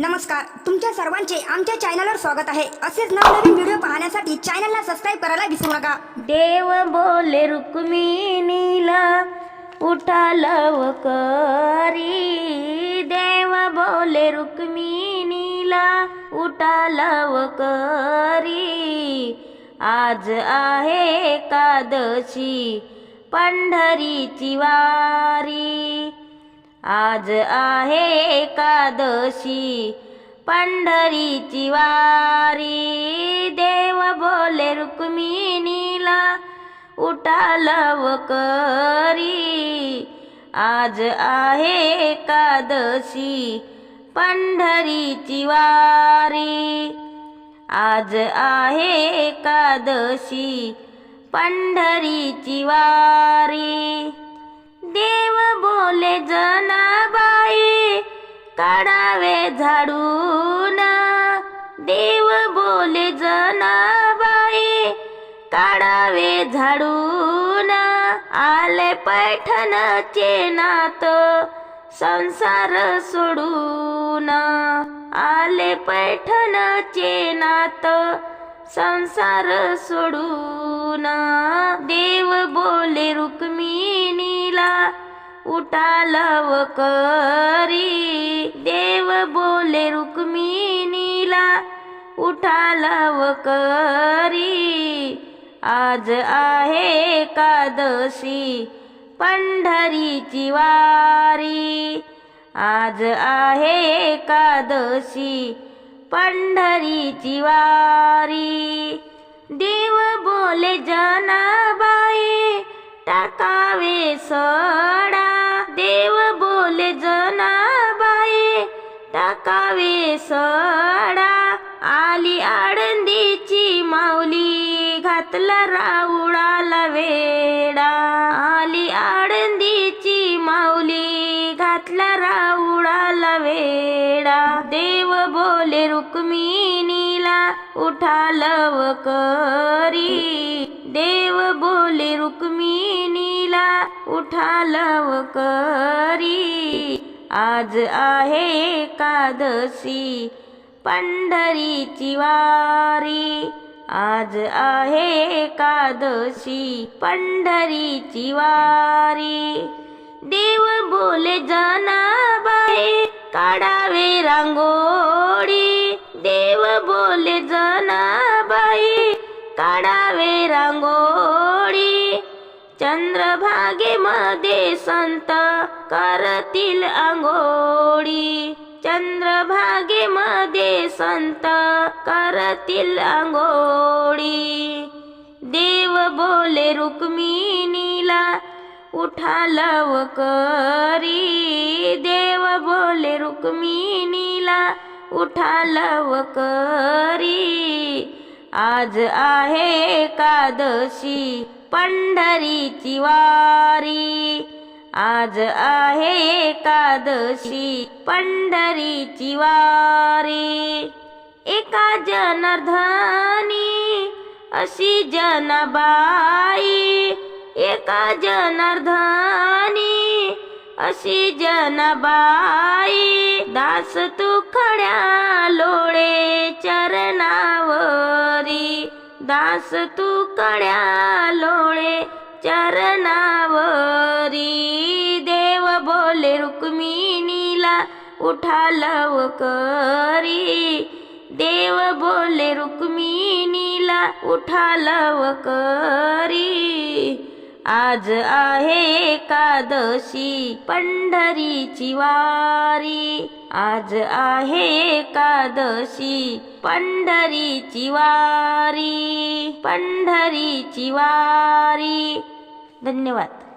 नमस्कार तुमच्या सर्वांचे आमच्या चॅनलवर स्वागत आहे. असेच नवनवीन व्हिडिओ पाहण्यासाठी चॅनलला सबस्क्राईब करायला विसरू नका. देव बोले रुक्मिणीला उठाल करी देव बोले रुक्मिणीला उठाल करी आज आहे एकादशी पंढरीची वारी. आज आहे एकादशी. पंढरीची वारी. देव बोले रुक्मिणीला उठालव करी. आज आहे एकादशी. पंढरीची वारी. आज आहे एकादशी. पंढरीची वारी. देव बोले जनाबाई काढावे झाडून. देव बोले जनाबाई काढावे झाडून. आले पैठणचे नात संसार सोडून. आले पैठणचे नात संसार सोडून. देव बोले रुक्मी उठा लवकरी देव बोले रुक्मिणीला उठा लवकरी आज आहे एकादशी पंढरीची वारी. आज आहे एकादशी पंढरीची वारी. देव बोले जनाबाई टाकावे सडा. टाकावे सडा आली आळंदीची माऊली घातला राऊळाला वेडा. आली आळंदीची माऊली घातला राऊळाला वेडा. देव बोले रुक्मिणीला उठा लवकरी देव बोले रुक्मिणीला उठा लवकरी आज आहे एकादशी पंढरीची वारी. आज आहे एकादशी पंढरीची वारी. देव बोले जनाबाई काढावे रांगोळी. देव बोले जनाबाई काढावे रांगोळी. चंद्रभागेमध्ये संत करतील आंघोळी. चंद्रभागेमध्ये संत करतील आंघोळी. देव बोले रुक्मिणीला उठा लवकरी देव बोले रुक्मिणीला उठा लवकरी आज आहे एकादशी. पंढरीची वारी. आज आहे एकादशी पंढरीची वारी. एका जनार्धनी अशी जनबाई. एका जनार्धनी अशी जनबाई. दास तू खड्या लोळे चरणावरी. दास तू कड्या लोळे चरणावरी. देव बोले रुक्मिणीला उठा लवकरी देव बोले रुक्मिणीला उठा लवकरी आज आहे एकादशी पंढरीची वारी. आज आहे एकादशी पंढरीची वारी पंढरीची वारी. धन्यवाद.